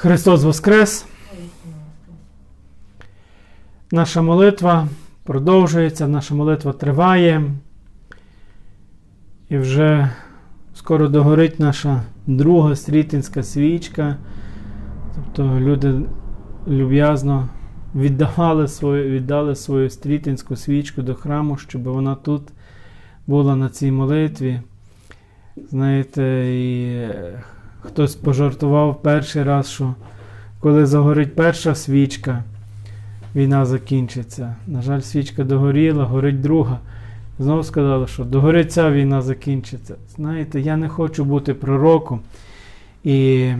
Христос Воскрес! Наша молитва продовжується, наша молитва триває. І вже скоро догорить наша друга стрітинська свічка. Тобто люди люб'язно віддавали свою, віддали свою стрітинську свічку до храму, щоб вона тут була на цій молитві. Знаєте, і хтось пожартував перший раз, що коли загорить перша свічка, війна закінчиться. На жаль, свічка догоріла, горить друга. Знову сказали, що догорить ця війна закінчиться. Знаєте, я не хочу бути пророком. І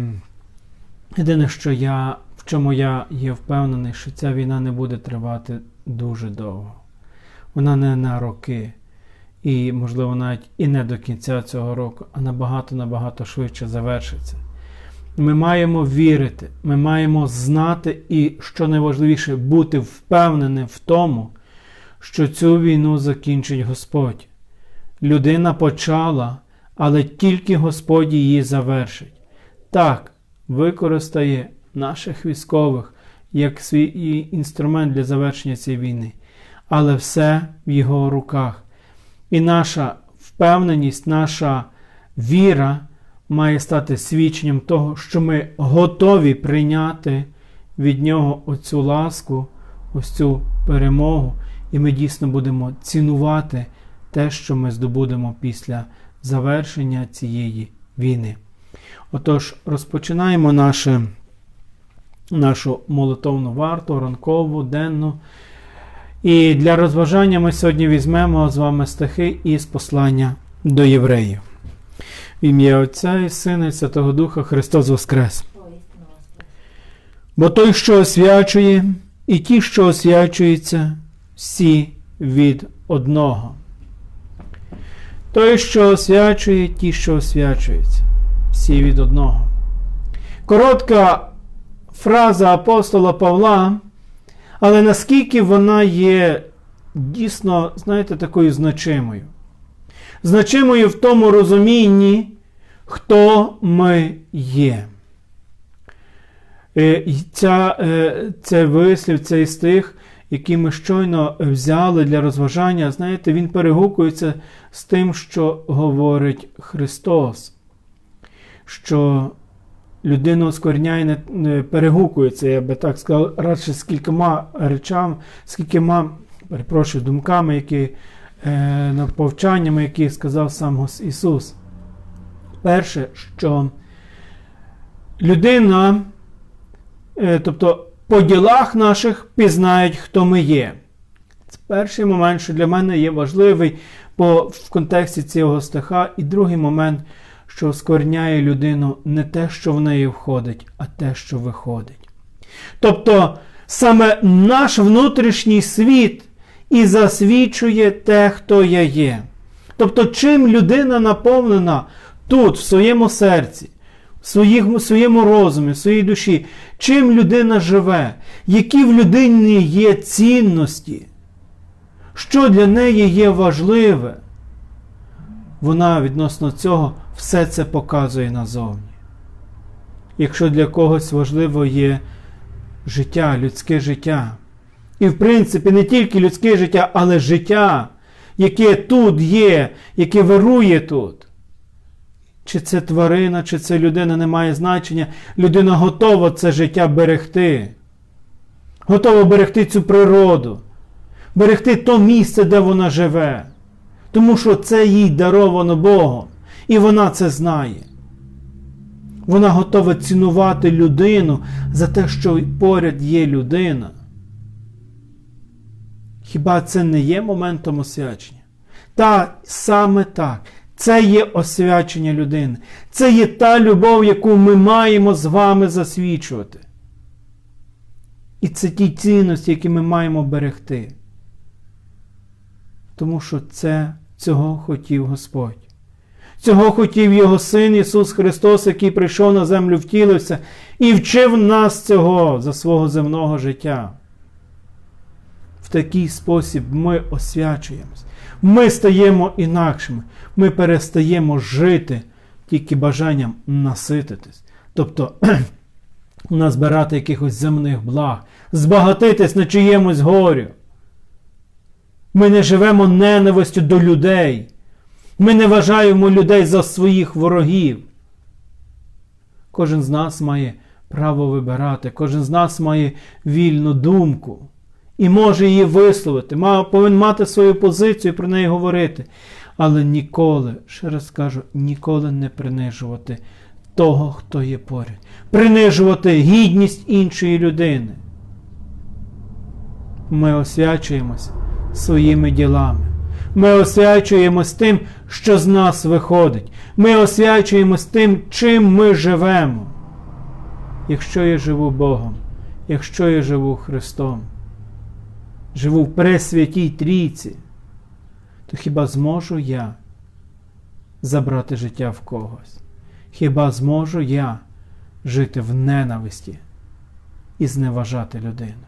єдине, що я, в чому я є впевнений, що ця війна не буде тривати дуже довго. Вона не на роки. І, можливо, навіть і не до кінця цього року, а набагато-набагато швидше завершиться. Ми маємо вірити, ми маємо знати і, що найважливіше, бути впевненим в тому, що цю війну закінчить Господь. Людина почала, але тільки Господь її завершить. Так, використає наших військових як свій інструмент для завершення цієї війни, але все в його руках. І наша впевненість, наша віра має стати свідченням того, що ми готові прийняти від нього оцю ласку, ось цю перемогу, і ми дійсно будемо цінувати те, що ми здобудемо після завершення цієї війни. Отож, розпочинаємо наше, нашу молитовну варту, ранкову, денну. І для розважання ми сьогодні візьмемо з вами стихи із послання до євреїв. В ім'я Отця і Сина, і Святого Духа Христос Воскрес. Бо той, що освячує, і ті, що освячуються, всі від одного. Той, що освячує, ті, що освячуються, всі від одного. Коротка фраза апостола Павла. Але наскільки вона є дійсно, знаєте, такою значимою? Значимою в тому розумінні, хто ми є. Ця, Це вислів, цей стих, який ми щойно взяли для розважання, знаєте, він перегукується з тим, що говорить Христос. Що людина оскверняє, не, перегукується, я би так сказав, радше з кількома речами, з кількома, перепрошую, думками, які е, повчаннями, які сказав сам Ісус. Перше, що людина, е, тобто по ділах наших пізнають, хто ми є. Це перший момент, що для мене є важливий по, в контексті цього стиха, і другий момент що оскверняє людину не те, що в неї входить, а те, що виходить. Тобто саме наш внутрішній світ і засвідчує те, хто я є. Тобто, чим людина наповнена тут, в своєму серці, в своєму розумі, в своїй душі, чим людина живе, які в людині є цінності, що для неї є важливе, вона відносно цього все це показує назовні. Якщо для когось важливо є життя, людське життя. І, в принципі, не тільки людське життя, але життя, яке тут є, яке вирує тут. Чи це тварина, чи це людина не має значення. Людина готова це життя берегти. Готова берегти цю природу, берегти то місце, де вона живе. Тому що це їй даровано Богом. І вона це знає. Вона готова цінувати людину за те, що поряд є людина. Хіба це не є моментом освячення? Та саме так. Це є освячення людини. Це є та любов, яку ми маємо з вами засвідчувати. І це ті цінності, які ми маємо берегти. Тому що це цього хотів Господь. Цього хотів Його Син Ісус Христос, який прийшов на землю, втілився і вчив нас цього за свого земного життя. В такий спосіб ми освячуємось. Ми стаємо інакшими. Ми перестаємо жити тільки бажанням насититись. Тобто назбирати якихось земних благ, збагатитись на чиємусь горю. Ми не живемо ненавистю до людей. Ми не вважаємо людей за своїх ворогів. Кожен з нас має право вибирати, кожен з нас має вільну думку і може її висловити, повинен мати свою позицію і про неї говорити. Але ніколи, ще раз кажу, ніколи не принижувати того, хто є поряд, принижувати гідність іншої людини. Ми освячуємось своїми ділами. Ми освячуємось тим, що з нас виходить. Ми освячуємось тим, чим ми живемо. Якщо я живу Богом, якщо я живу Христом, живу в Пресвятій Трійці, то хіба зможу я забрати життя в когось? Хіба зможу я жити в ненависті і зневажати людину?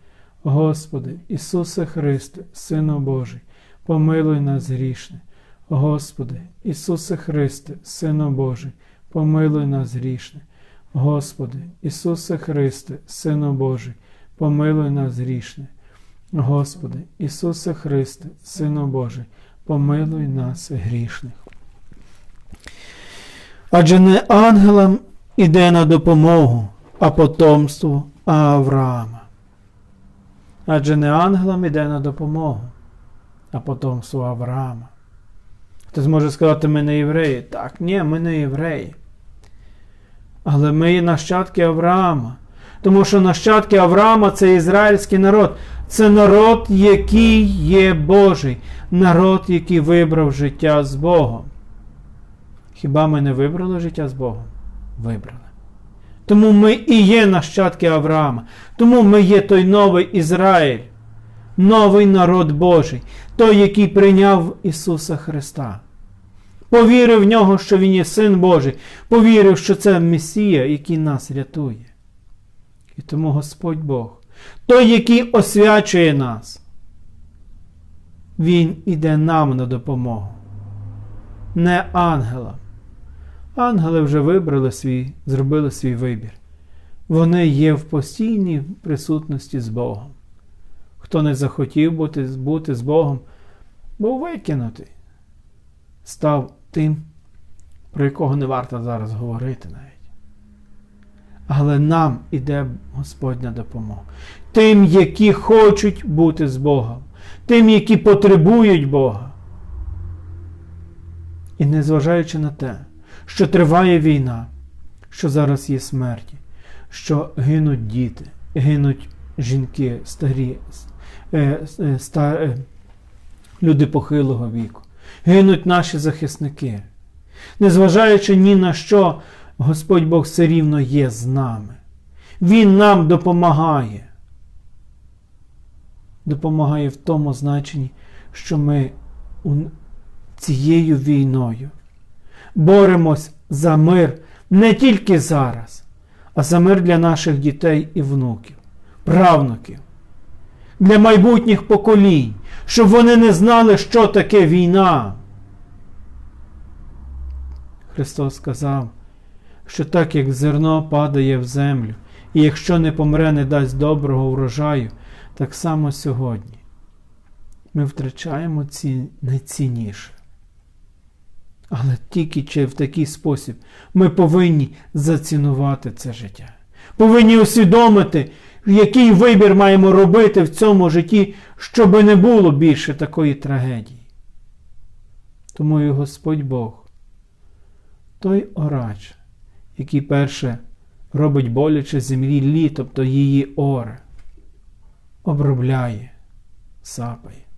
Господи, Ісусе Христе, Сину Божий, помилуй нас грішних. Господи, Ісусе Христе, Сину Божий, помилуй нас грішних. Господи, Ісусе Христе, Сину Божий, помилуй нас грішних. Господи, Ісусе Христе, Сину Божий, помилуй нас грішних. Адже не ангелам іде на допомогу, а потомству Авраама. Адже не ангелам іде на допомогу, а потомству Авраама. Хтось може сказати, ми не євреї. Так, ні, ми не євреї. Але ми є нащадки Авраама. Тому що нащадки Авраама це ізраїльський народ. Це народ, який є Божий, народ, який вибрав життя з Богом. Хіба ми не вибрали життя з Богом? Вибрали. Тому ми і є нащадки Авраама. Тому ми є той новий Ізраїль, новий народ Божий, той, який прийняв Ісуса Христа. Повірив в нього, що Він є Син Божий, повірив, що це Месія, який нас рятує. І тому Господь Бог, той, який освячує нас, Він іде нам на допомогу, не ангелам. Ангели вже вибрали свій, зробили свій вибір. Вони є в постійній присутності з Богом. Хто не захотів бути, бути з Богом, був викинутий, став тим, про якого не варто зараз говорити навіть. Але нам іде Господня допомога. Тим, які хочуть бути з Богом, тим, які потребують Бога. І незважаючи на те, що триває війна, що зараз є смерті, що гинуть діти, гинуть жінки, старі, е, е, ста, е, люди похилого віку, гинуть наші захисники. Незважаючи ні на що, Господь Бог все рівно є з нами. Він нам допомагає. Допомагає в тому значенні, що ми цією війною боремось за мир не тільки зараз, а за мир для наших дітей і внуків, правнуків, для майбутніх поколінь, щоб вони не знали, що таке війна. Христос сказав, що так як зерно падає в землю, і якщо не помре, не дасть доброго врожаю, так само сьогодні ми втрачаємо ці найцінніше. Але тільки чи в такий спосіб ми повинні зацінувати це життя. Повинні усвідомити, який вибір маємо робити в цьому житті, щоб не було більше такої трагедії. Тому і Господь Бог, той орач, який перше робить боляче землі лі, тобто її оре, обробляє, сапає.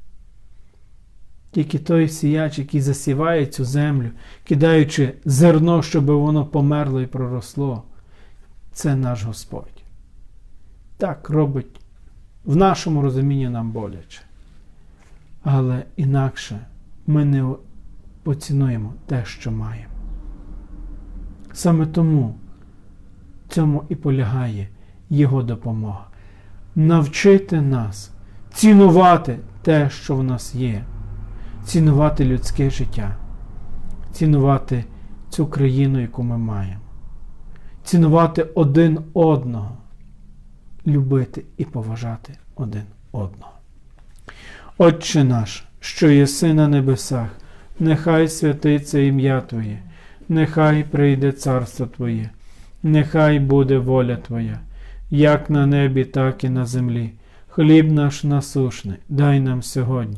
Тільки той сіяч, який засіває цю землю, кидаючи зерно, щоб воно померло і проросло, це наш Господь. Так робить в нашому розумінні нам боляче. Але інакше ми не поцінуємо те, що маємо. Саме тому цьому і полягає Його допомога. Навчити нас цінувати те, що в нас є, цінувати людське життя, цінувати цю країну, яку ми маємо, цінувати один одного, любити і поважати один одного. Отче наш, що єси на небесах, нехай святиться ім'я Твоє, нехай прийде царство Твоє, нехай буде воля Твоя, як на небі, так і на землі. Хліб наш насушний, дай нам сьогодні,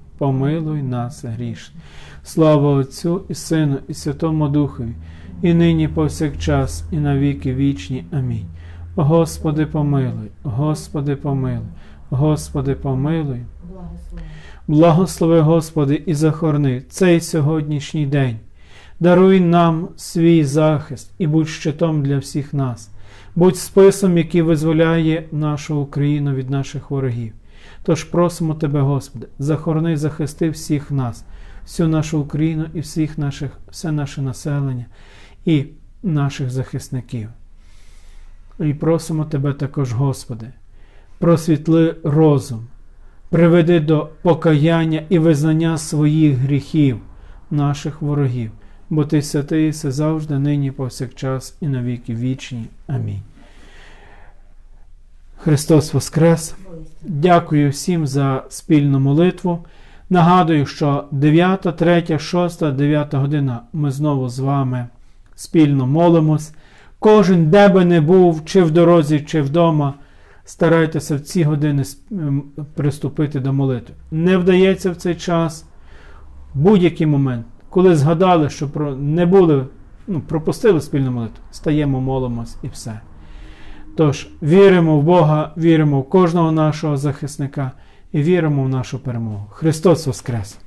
помилуй нас грішних. Слава Отцю і Сину, і Святому Духові, і нині повсякчас, і на віки вічні. Амінь. Господи, помилуй, Господи, помилуй, Господи, помилуй. Благослови. Благослови, Господи, і захорони цей сьогоднішній день. Даруй нам свій захист і будь щитом для всіх нас. Будь списом, який визволяє нашу Україну від наших ворогів. Тож просимо Тебе, Господи, захорони, і захисти всіх нас, всю нашу Україну і всіх наших, все наше населення і наших захисників. І просимо Тебе також, Господи, просвітли розум, приведи до покаяння і визнання своїх гріхів, наших ворогів, бо Ти святий, все завжди, нині, повсякчас і на віки вічні. Амінь. Христос Воскрес! Дякую всім за спільну молитву. Нагадую, що 9, 3, 6, 9 година ми знову з вами спільно молимось. Кожен, де би не був, чи в дорозі, чи вдома, старайтеся в ці години приступити до молитви. Не вдається в цей час, будь-який момент, коли згадали, що не були, ну, пропустили спільну молитву, стаємо, молимось і все. Тож віримо в Бога, віримо в кожного нашого захисника і віримо в нашу перемогу. Христос Воскрес!